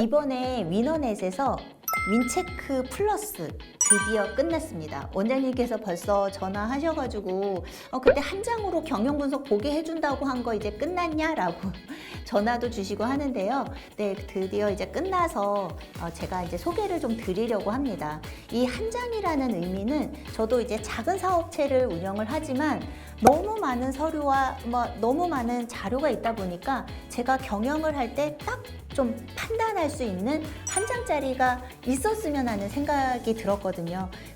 이번에 위너넷에서 윈체크 플러스 드디어 끝났습니다. 원장님께서 벌써 전화하셔가지고 어, 그때 한 장으로 경영 분석 보게 해준다고 한 거 이제 끝났냐라고 전화도 주시고 하는데요. 네, 드디어 이제 끝나서 어, 제가 이제 소개를 좀 드리려고 합니다. 이 한 장이라는 의미는 저도 이제 작은 사업체를 운영을 하지만 너무 많은 서류와 뭐 너무 많은 자료가 있다 보니까 제가 경영을 할 때 딱 좀 판단할 수 있는 한 장짜리가 있었으면 하는 생각이 들었거든요.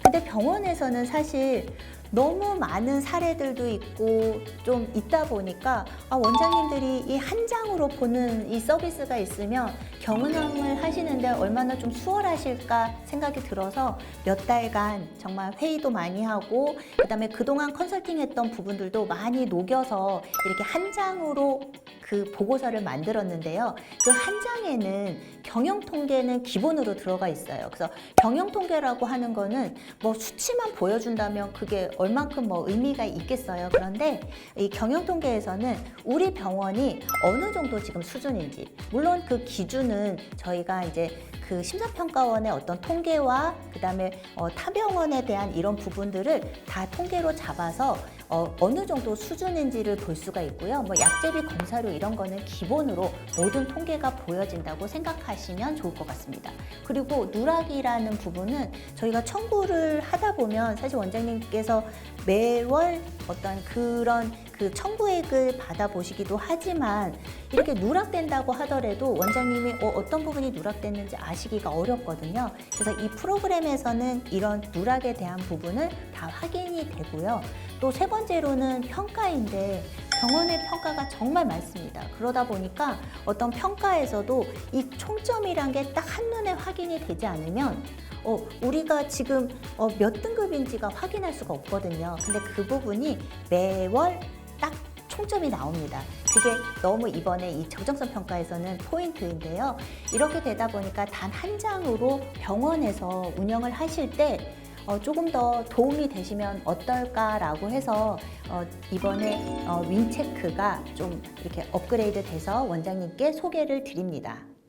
근데 병원에서는 사실 너무 많은 사례들도 있고 좀 있다 보니까 아, 원장님들이 이 한 장으로 보는 이 서비스가 있으면 경운함을 하시는데 얼마나 좀 수월하실까 생각이 들어서 몇 달간 정말 회의도 많이 하고 그다음에 그동안 컨설팅했던 부분들도 많이 녹여서 이렇게 한 장으로 그 보고서를 만들었는데요. 그 한 장에는 경영 통계는 기본으로 들어가 있어요. 그래서 경영 통계라고 하는 거는 뭐 수치만 보여준다면 그게 얼만큼 뭐 의미가 있겠어요. 그런데 이 경영 통계에서는 우리 병원이 어느 정도 지금 수준인지 물론 그 기준은 저희가 이제 그 심사평가원의 어떤 통계와 그다음에 어, 타 병원에 대한 이런 부분들을 다 통계로 잡아서 어, 어느 정도 수준인지를 볼 수가 있고요. 뭐 약제비 검사료 이런 거는 기본으로 모든 통계가 보여진다고 생각하시면 좋을 것 같습니다. 그리고 누락이라는 부분은 저희가 청구를 하다 보면 사실 원장님께서 매월 어떤 그런 그 청구액을 받아보시기도 하지만 이렇게 누락된다고 하더라도 원장님이 어, 어떤 부분이 누락됐는지 아시기가 어렵거든요. 그래서 이 프로그램에서는 이런 누락에 대한 부분을 다 확인이 되고요. 또 세 번째로는 평가인데 병원의 평가가 정말 많습니다. 그러다 보니까 어떤 평가에서도 이 총점이란 게 딱 한눈에 확인이 되지 않으면 어, 우리가 지금 어, 몇 등급인지가 확인할 수가 없거든요. 근데 그 부분이 매월 딱 총점이 나옵니다. 그게 너무 이번에 이 적정성 평가에서는 포인트인데요. 이렇게 되다 보니까 단 한 장으로 병원에서 운영을 하실 때 어, 조금 더 도움이 되시면 어떨까라고 해서 어, 이번에 어, 윈체크가 좀 이렇게 업그레이드 돼서 원장님께 소개를 드립니다.